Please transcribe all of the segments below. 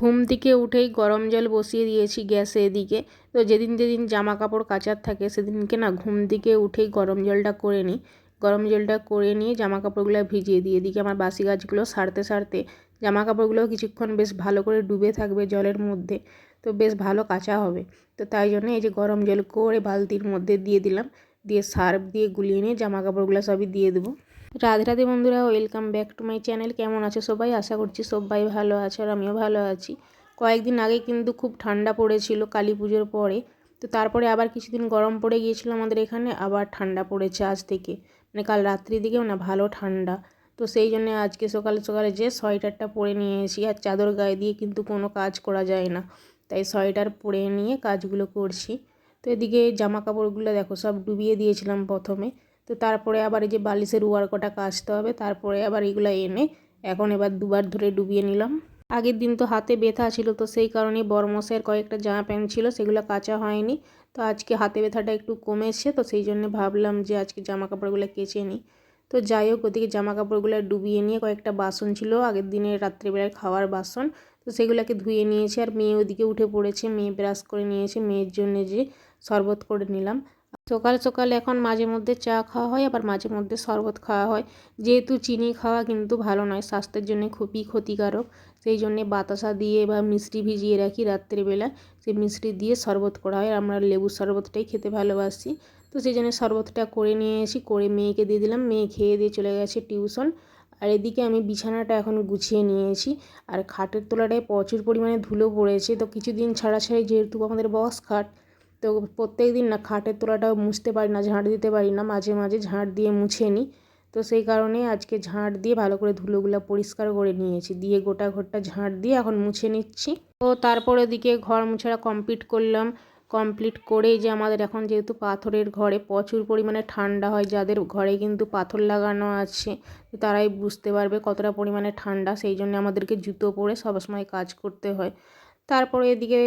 ঘুম থেকে উঠেই গরম জল বসিয়ে দিয়েছি গ্যাসে এদিকে। তো যেদিন যেদিন জামা কাপড় কাচার থাকে, সেদিনকে না ঘুম থেকে উঠেই গরম জলটা করে নিই। গরম জলটা করে নিয়ে জামা কাপড়গুলো ভিজিয়ে দিই। এদিকে আমার বাসি গাছগুলো সারতে সারতে জামা কাপড়গুলো কিছুক্ষণ বেশ ভালো করে ডুবে থাকবে জলের মধ্যে। তো বেশ ভালো কাচা হবে। তো তাই জন্য এই যে গরম জল করে বালতির মধ্যে দিয়ে দিলাম। দিয়ে সার্ফ দিয়ে গুলিয়ে নিয়ে জামা কাপড়গুলো সবই দিয়ে দেবো। রাধে রাধে বন্ধুরা, welcome back to my channel. কেমন আছে সবাই? আশা করছি সবাই ভালো আছে আর আমিও ভালো আছি। কয়েকদিন আগে কিন্তু খুব ঠান্ডা পড়েছিল কালী পুজোর পরে। তো তারপরে আবার কিছুদিন গরম পড়ে গিয়েছিল আমাদের এখানে, আবার ঠান্ডা পড়েছে আজ থেকে। মানে কাল রাত্রির দিকেও না ভালো ঠান্ডা। তো সেই জন্য আজকে সকালে সকালে যে সোয়েটারটা পরে নিয়ে নিয়েছি, আর চাদর গায়ে দিয়ে কিন্তু কোনো কাজ করা যায় না। তাই সোয়েটার পরে নিয়ে কাজগুলো করছি। তো এদিকে জামা কাপড়গুলো দেখো সব ডুবিয়ে দিয়েছিলাম প্রথমে। তো তারপরে আবার এই যে বালিশের উয়ার কটা কাচতে হবে, তারপরে আবার এগুলো এনে এখন এবার দুবার ধরে ডুবিয়ে নিলাম। আগের দিন তো হাতে ব্যথা ছিল তো সেই কারণে বরমসের কয়েকটা জামা প্যান্ট ছিল, সেগুলো কাচা হয়নি। তো আজকে হাতে ব্যথাটা একটু কমেছে তো সেই জন্য ভাবলাম যে আজকে জামা কাপড়গুলো কেচে নিই। তো যাই হোক, ওদিকে জামা কাপড়গুলো ডুবিয়ে নিয়ে কয়েকটা বাসন ছিল, আগের দিনের রাত্রিবেলায় খাওয়ার বাসন। তো সেগুলোকে ধুয়ে নিয়েছে আর মেয়ে ওদিকে উঠে পড়েছে, মেয়ে ব্রাশ করে নিয়েছে, মেয়ের জন্য যে শরবত করে নিলাম। সকাল সকাল এখন মাঝে মধ্যে চা খাওয়া হয়, আবার মাঝে মধ্যে শরবত খাওয়া হয়। যেহেতু চিনি খাওয়া কিন্তু ভালো নয়, স্বাস্থ্যের জন্য খুবই ক্ষতিকারক। সেই জন্যে বাতাসা দিয়ে বা মিষ্টি ভিজিয়ে রাখি রাত্রিবেলা। সেই মিষ্টি দিয়ে শরবত করা হয়। আমরা লেবুর শরবতটাই খেতে ভালোবাসি। তো সেই জন্য শরবতটা করে নিয়ে এসি, করে মেয়েকে দিয়ে দিলাম। মেয়ে খেয়ে দিয়ে চলে গেছে টিউশন। আর এদিকে আমি বিছানাটা এখন গুছিয়ে নিয়েছি আর খাটের তলাটায় প্রচুর পরিমাণে ধুলো পড়েছে। তো কিছুদিন ছাড়া ছাড়াই যেহেতু আমাদের বস খাট তো প্রত্যেক দিন না খাটের তোলাটাও মুছতে পারি না, ঝাঁট দিতে পারি না, মাঝে মাঝে ঝাঁট দিয়ে মুছে নিই। তো সেই কারণে আজকে ঝাঁট দিয়ে ভালো করে ধুলোগুলো পরিষ্কার করে নিয়েছি, দিয়ে গোটা ঘরটা ঝাঁট দিয়ে এখন মুছে নিচ্ছি। তো তারপর ওদিকে ঘর মুছাটা কমপ্লিট করলাম। কমপ্লিট করেই যে আমাদের এখন যেহেতু পাথরের ঘরে প্রচুর পরিমাণে ঠান্ডা হয়, যাদের ঘরে কিন্তু পাথর লাগানো আছে, তারাই বুঝতে পারবে কতটা পরিমাণে ঠান্ডা, সেই জন্য আমাদেরকে জুতো পরে সবসময় কাজ করতে হয়। তারপরে এদিকে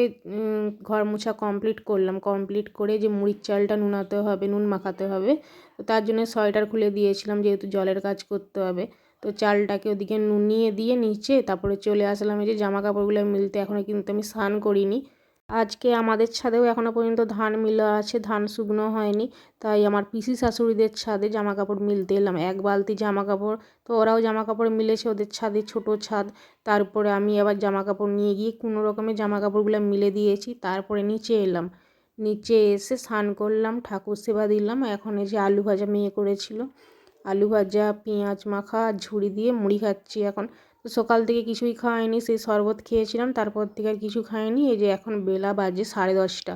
ঘর মোছা কমপ্লিট করলাম। কমপ্লিট করে যে মুড়ির চালটা নুনাতে হবে, নুন মাখাতে হবে, তো তার জন্য সোয়েটার খুলে দিয়েছিলাম যেহেতু জলের কাজ করতে হবে। তো চালটাকে ওদিকে নুনিয়ে দিয়ে নিচে তারপরে চলে আসলাম। এই যে জামা কাপড়গুলো মিলতে এখনও কিন্তু আমি স্নান করিনি। আজকে আমাদের ছাদেও এখনও পর্যন্ত ধান মিলা আছে, ধান শুকনো হয়নি। তাই আমার পিসি শাশুড়িদের ছাদে জামা কাপড় মিলতে এলাম। এক বালতি জামা কাপড় তো ওরাও জামা কাপড় মিলেছে, ওদের ছাদে ছোট ছাদ। তারপরে আমি আবার জামা কাপড় নিয়ে গিয়ে কোনো রকমের জামা কাপড়গুলো মিলে দিয়েছি, তারপরে নিচে এলাম। নিচে এসে স্নান করলাম, ঠাকুর সেবা দিলাম। এখন এই যে আলু ভাজা মেয়ে করেছিল। আলু ভাজা, পেঁয়াজ মাখা, ঝুড়ি দিয়ে মুড়ি খাচ্ছি এখন। সকাল থেকে কিছুই খাওয়াইনি, সেই শরবত খেয়েছিলাম, তারপর থেকে আর কিছু খাইনি, এই যে এখন বেলা বাজে সাড়ে দশটা।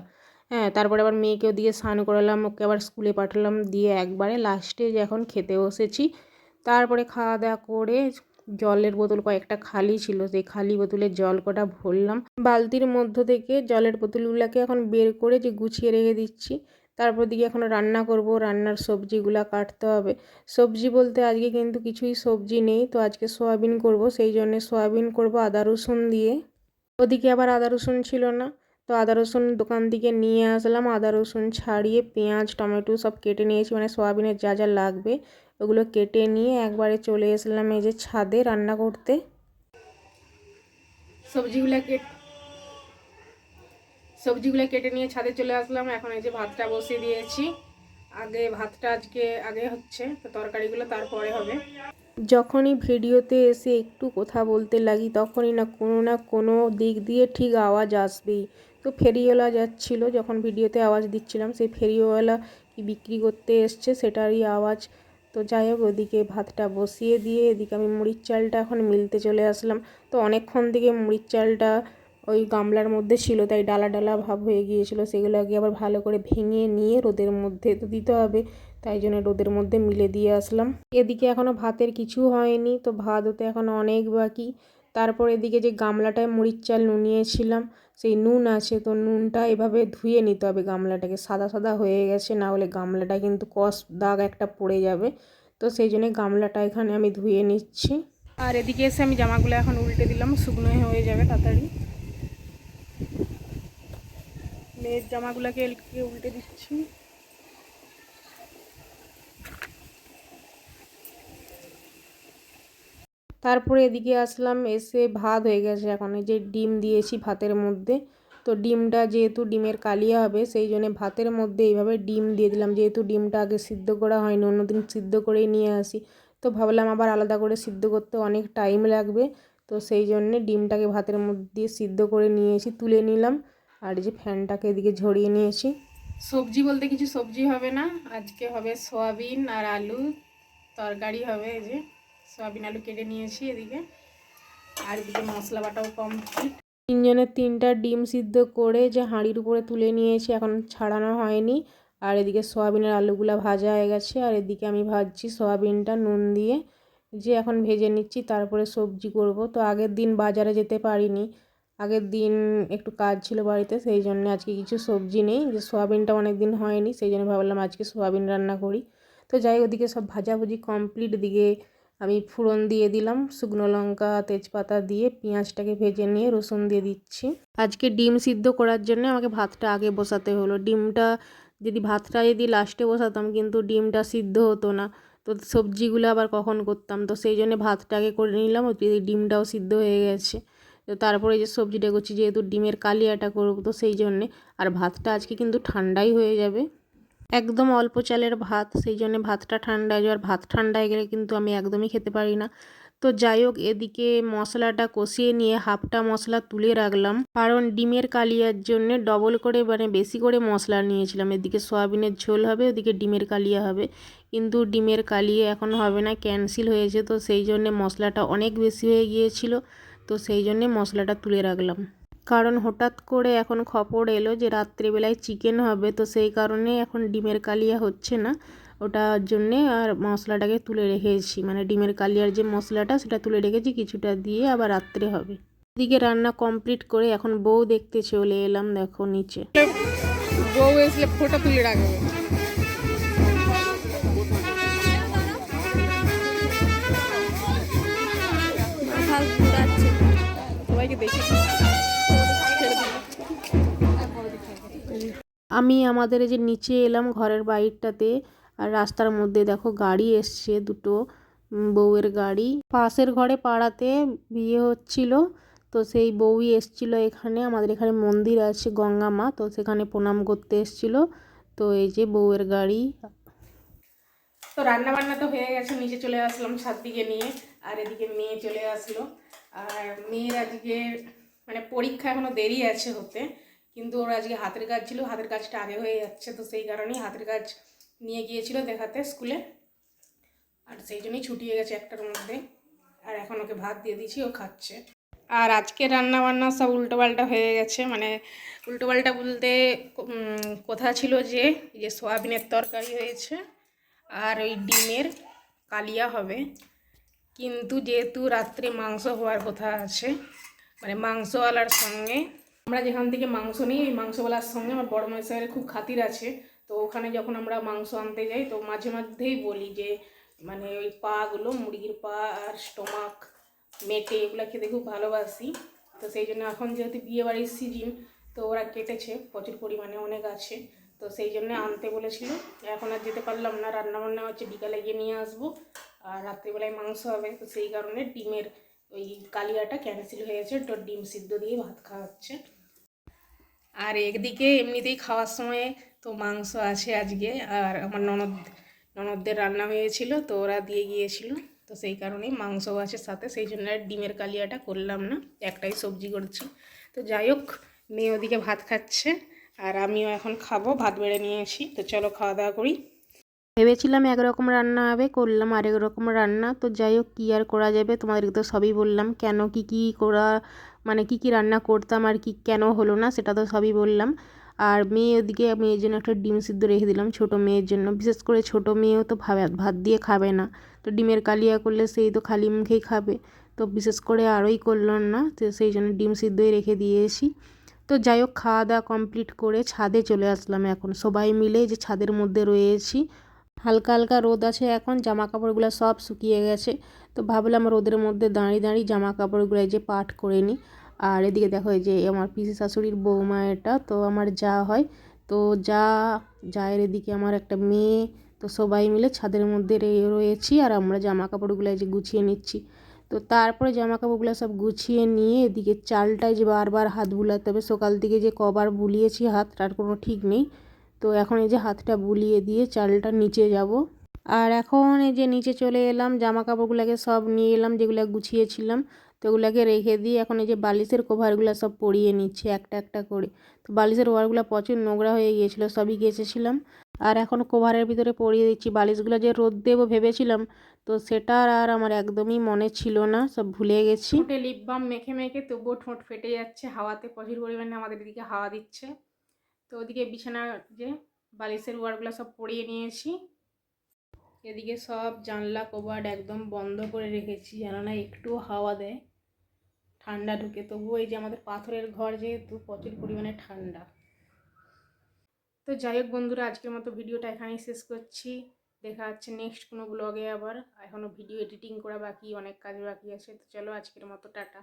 হ্যাঁ তারপরে আবার মেয়েকেও দিয়ে স্নান করালাম, ওকে আবার স্কুলে পাঠালাম দিয়ে একবারে লাস্টে যে এখন খেতে বসেছি। তারপরে খাওয়া দাওয়া করে জলের বোতল কয়েকটা খালি ছিল, সেই খালি বোতলে জল কটা ভরলাম। বালতির মধ্য থেকে জলের বোতলগুলোকে এখন বের করে যে গুছিয়ে রেখে দিচ্ছি। তারপর দিকে এখন রান্না করব, রান্নার সবজিগুলো কাটতে হবে। সবজি বলতে আজকে কিন্তু কিছুই সবজি নেই, তো আজকে সয়াবিন করব, সেই জন্য সয়াবিন করব আদা রসুন দিয়ে। ওদিকে আবার আদা রসুন ছিল না, তো আদা রসুন দোকান থেকে নিয়ে আসলাম, আদা রসুন ছাড়িয়ে পেঁয়াজ, টমেটো সব কেটে নিয়েছি মানে সয়াবিনের যা যা লাগবে ওগুলো কেটে নিয়ে একবারে চলে এসলাম এই যে ছাদে রান্না করতে। সবজিগুলো কেটে সবজিগুলো কেটে নিয়ে ছাদে চলে আসলাম। এখন এই যে ভাতটা বসিয়ে দিয়েছি। আগে ভাতটা আজকে, আগে হচ্ছে, তো তরকারিগুলো তারপরে হবে। যখনই ভিডিওতে এসে একটু কথা বলতে লাগি, তখনই না কোনো না কোনো দিক দিয়ে ঠিক আওয়াজ আসবেই। তো ফেরিওয়ালা যাচ্ছিল, যখন ভিডিওতে আওয়াজ দিচ্ছিলাম, সেই ফেরিওয়ালা কি বিক্রি করতে এসছে সেটারই আওয়াজ। তো যাই হোক, ওদিকে ভাতটা বসিয়ে দিয়ে, এদিকে আমি মুড়ির চালটা এখন মিলতে চলে আসলাম। তো অনেকক্ষণ থেকে মুড়ির চালটা ওই গামলার মধ্যে ছিল, তাই ডালা ডালা ভাব হয়ে গিয়েছিল। সেগুলোকে আবার ভালো করে ভেঙে নিয়ে রোদের মধ্যে তো দিতে হবে, তাই জন্য রোদের মধ্যে মিলে দিয়ে আসলাম। এদিকে এখনও ভাতের কিছু হয়নি, তো ভাত হতে এখনও অনেক বাকি। তারপর এদিকে যে গামলাটায় মুড়ির চাল নুনিয়েছিলাম, সেই নুন আছে, তো নুনটা এভাবে ধুয়ে নিতে হবে গামলাটাকে। সাদা সাদা হয়ে গেছে, না হলে গামলাটা কিন্তু কস দাগ একটা পড়ে যাবে। তো সেই জন্য গামলাটা এখানে আমি ধুয়ে নিচ্ছি। আর এদিকে এসে আমি জামাগুলো এখন উল্টে দিলাম, শুকনো হয়ে যাবে তাড়াতাড়ি। মেয়ের জামাগুলোকে এলকে উল্টে দিচ্ছি। তারপরে এদিকে আসলাম, এসে ভাত হয়ে গেছে এখন। এই যে ডিম দিয়েছি ভাতের মধ্যে। তো ডিমটা যেহেতু ডিমের কালিয়া হবে, সেই জন্য ভাতের মধ্যে এইভাবে ডিম দিয়ে দিলাম। যেহেতু ডিমটা আগে সিদ্ধ করা হয়নি, অন্যদিন সিদ্ধ করেই নিয়ে আসি। তো ভাবলাম আবার আলাদা করে সিদ্ধ করতে অনেক টাইম লাগবে। তো সেই জন্যে ডিমটাকে ভাতের মধ্যে দিয়ে সিদ্ধ করে নিয়ে নিয়েছি তুলে নিলাম। আর এই যে ফ্যানটাকে এদিকে ঝরিয়ে নিয়েছি। সবজি বলতে কিছু সবজি হবে না। আজকে হবে সয়াবিন আর আলু তরকারি হবে এই যে। সয়াবিন আলু কেটে নিয়েছি এদিকে। আর এদিকে মশলা বাটাও কমপ্লিট তিনজনের তিনটা ডিম সিদ্ধ করে যে হাঁড়ির উপরে তুলে নিয়েছি এখন ছাড়ানো হয়নি। আর এদিকে সয়াবিনের আলুগুলো ভাজা হয়ে গেছে। আর এদিকে আমি ভাজছি সয়াবিনটা নুন দিয়ে। যে এখন ভেজে নিচ্ছি তারপরে সবজি করব। তো আগের দিন বাজারে যেতে পারিনি। আগের দিন একটু কাজ ছিল বাড়িতে, সেই জন্য আজকে কিছু সবজি নেই। যে সোয়াবিনটা অনেক দিন হয়নি, সেই জন্য ভাবলাম আজকে সোয়াবিন রান্না করি। তো যাই, ওদিকে সব ভাজাভুজি কমপ্লিট। দিকে আমি ফোড়ন দিয়ে দিলাম, শুকনো লঙ্কা, তেজপাতা দিয়ে পেঁয়াজটাকে ভেজে নিয়ে রসুন দিয়ে দিচ্ছি। আজকে ডিম সিদ্ধ করার জন্য আমাকে ভাতটা আগে বসাতে হলো। ডিমটা যদি ভাতটা যদি লাস্টে বসাতাম, কিন্তু ডিমটা সিদ্ধ হতো না। তো সবজিগুলো আবার কখন করতাম? তো সেই জন্য ভাতটা আগে করে নিলাম ডিমটাও সিদ্ধ হয়ে গেছে। তারপরে যে সবজিটা করছি যেহেতু ডিমের কালিয়াটা করব তো সেই জন্যে, আর ভাতটা আজকে কিন্তু ঠান্ডাই হয়ে যাবে। একদম অল্প চালের ভাত, সেই জন্য ভাতটা ঠান্ডা হয়ে আর ভাত ঠান্ডা হয়ে গেলে কিন্তু আমি একদমই খেতে পারি না। তো যাই হোক, এদিকে মশলাটা কষিয়ে নিয়ে হাফটা মশলা তুলে রাখলাম। কারণ ডিমের কালিয়ার জন্য ডবল করে মানে বেশি করে মশলা নিয়েছিলাম। এদিকে সয়াবিনের ঝোল হবে, ওদিকে ডিমের কালিয়া হবে। কিন্তু ডিমের কালিয়া এখন হবে না ক্যান্সেল হয়েছে। তো সেই জন্যে মশলাটা অনেক বেশি হয়ে গিয়েছিল। তো সেই জন্যে মশলাটা তুলে রাখলাম। কারণ হঠাৎ করে এখন খবর এলো যে রাত্রিবেলায় চিকেন হবে, তো সেই কারণে এখন ডিমের কালিয়া হচ্ছে না। ওটার জন্যে আর মশলাটাকে তুলে রেখেছি। মানে ডিমের কালিয়ার যে মশলাটা, সেটা তুলে রেখেছি, কিছুটা দিয়ে আবার রাত্রে হবে। এদিকে রান্না কমপ্লিট করে এখন বউ দেখতে চলে এলাম দেখো নিচে। বউ এসলে ফোটা তুলে রাখবে। আমি আমাদের এই যে নিচে এলাম ঘরের বাইরটাতে আর রাস্তার মধ্যে দেখো গাড়ি এসছে দুটো বউয়ের গাড়ি। পাশের ঘরে পাড়াতে বিয়ে হচ্ছিল তো সেই বউই এসছিল এখানে আমাদের এখানে মন্দির আছে গঙ্গা মা তো সেখানে প্রণাম করতে এসছিল তো এই যে বউয়ের গাড়ি। তো রান্না বান্না তো হয়ে গেছে নিচে চলে আসলাম ছাদ দিকে নিয়ে আর এদিকে মেয়ে চলে আসলো। আর মেয়ের আজকে মানে পরীক্ষা এখনও দেরি আছে হতে, কিন্তু ওর আজকে হাতের কাজ ছিল, হাতের কাজটা আগে হয়ে যাচ্ছে তো সেই কারণেই হাতের কাজ নিয়ে গিয়েছিল দেখাতে স্কুলে। আর সেই জন্যই ছুটি হয়ে গেছে একটার মধ্যে, আর এখন ওকে ভাত দিয়ে দিয়েছি, ও খাচ্ছে। আর আজকে রান্না বান্না সব উল্টোপাল্টা হয়ে গেছে মানে উল্টোপাল্টা বলতে কথা ছিল যে যে সোয়াবিনের তরকারি হয়েছে, আর ওই ডিমের কালিয়া হবে। কিন্তু যেহেতু রাত্রে মাংস হওয়ার কথা আছে মানে মাংসওয়ালার সঙ্গে, আমরা যেখান থেকে মাংস নিই ওই মাংসওয়ালার সঙ্গে আমার বড় মশাইয়ের খুব খাতির আছে। তো ওখানে যখন আমরা মাংস আনতে যাই, তো মাঝে মধ্যেই বলি যে মানে ওই পাগুলো, মুরগির পা আর স্টোমাক মেটে এগুলো খেতে খুব ভালোবাসি। তো সেই জন্য এখন যেহেতু বিয়েবাড়ির সিজন তো ওরা কেটেছে, প্রচুর পরিমাণে অনেক আছে। তো সেই জন্য আনতে বলেছিল। এখন আর যেতে পারলাম না, রান্নাবান্না হচ্ছে, বিকালে গিয়ে নিয়ে আসব। আর রাত্রিবেলায় মাংস হবে, তো সেই কারণে ডিমের ওই কালিয়াটা ক্যান্সেল হয়েছে তো ডিম সিদ্ধ দিয়ে ভাত খাওয়া হচ্ছে আর একদিকে এমনিতেই খাওয়ার সময় তো মাংস আছে আজকে, আর আমার ননদ, ননদদের রান্না হয়েছিল, তো ওরা দিয়ে গিয়েছিল, তো সেই কারণেই মাংসও আছে সাথে, সেই জন্য আর ডিমের কালিয়াটা করলাম না, একটাই সবজি করছি। তো যাই হোক, মেয়ে ওদিকে ভাত খাচ্ছে, আর আমিও এখন খাব, ভাত বেড়ে নিয়েছি তো চলো খাওয়া দাওয়া করি। ভেবেছিলাম একরকম রান্না হবে, করলাম আরেক রকম রান্না। তো যাই হোক, কী আর করা যাবে? তোমাদেরকে তো সবই বললাম। কেন, কি কি করা মানে কি কি রান্না করতাম আর কি, কেন হলো না, সেটা তো সবই বললাম। আর মেয়ে ওদিকে, মেয়ের জন্য একটা ডিম সিদ্ধ রেখে দিলাম ছোটো মেয়ের জন্য। বিশেষ করে ছোটো মেয়েও তো ভাত ভাত দিয়ে খাবে না। তো ডিমের কালিয়া করলে সেই তো খালি মুখেই খাবে। তো বিশেষ করে আরোই করলাম না, তো সেই জন্য ডিম সিদ্ধই রেখে দিয়েছি। তো যাই হোক, খাওয়া দাওয়া কমপ্লিট করে ছাদে চলে আসলাম এখন। সবাই মিলে যে ছাদের মধ্যে রয়েছি হালকা হালকা রোদ আছে এখন জামা কাপড়গুলো সব শুকিয়ে গেছে। তো ভাবলাম রোদের মধ্যে দাঁড়িয়ে দাঁড়িয়ে জামা কাপড়গুলো যে পাট করে নিই। আর এদিকে দেখো এই যে আমার পিসি শাশুড়ির বৌমা এটা, তো আমার যা হয়। তো যা জায়ের এদিকে আমার একটা মেয়ে, তো সবাই মিলে ছাদের মধ্যে রয়েছি আর আমরা জামা কাপড়গুলো যে গুছিয়ে নিচ্ছি। তো তারপরে জামা কাপড়গুলো সব গুছিয়ে নিয়ে এদিকে চালটায় যে বারবার হাত বুলাতে হবে, সকাল থেকে যে কবার বুলিয়েছি হাত, তার কোনো ঠিক নেই। তো এখন এই যে হাতটা বুলিয়ে দিয়ে চালটা নিচে যাব। আর এখন এই যে নিচে চলে এলাম জামা কাপড়গুলোকে সব নিয়ে এলাম, যেগুলো গুছিয়েছিলাম, তো ওগুলোকে রেখে দিয়ে এখন এই যে বালিশের কভারগুলো সব পরিয়ে নিচ্ছে একটা একটা করে। তো বালিশের কভারগুলো প্রচুর নোংরা হয়ে গিয়েছিল, সবই গেছেছিলাম। আর এখন কভারের ভিতরে পরিয়ে দিচ্ছি। বালিশগুলো যে রোদ দেবো ভেবেছিলাম, তো সেটা আর আমার একদমই মনে ছিল না, সব ভুলে গেছি। ঠোঁটে লিপ বাম মেখে মেখে তবুও ঠোঁট ফেটে যাচ্ছে, হাওয়াতে প্রচুর পরিমাণে আমাদের এদিকে হাওয়া দিচ্ছে। তো ওদিকে বিছানার যে বালিশের ওয়ারগুলো সব পরিয়ে নিয়েছি। এদিকে সব জানলা কবাট একদম বন্ধ করে রেখেছি, যেন না একটুও হাওয়া দেয়। ঠান্ডা ঢুকে, তবুও এই যে আমাদের পাথরের ঘর যেহেতু প্রচুর পরিমাণে ঠান্ডা। তো যাই হোক বন্ধুরা, আজকের মতো ভিডিওটা এখানেই শেষ করছি। দেখা যাচ্ছে নেক্সট কোনো ব্লগে আবার। এখনও ভিডিও এডিটিং করা বাকি, অনেক কাজ বাকি আছে। তো চলো আজকের মতো, টাটা।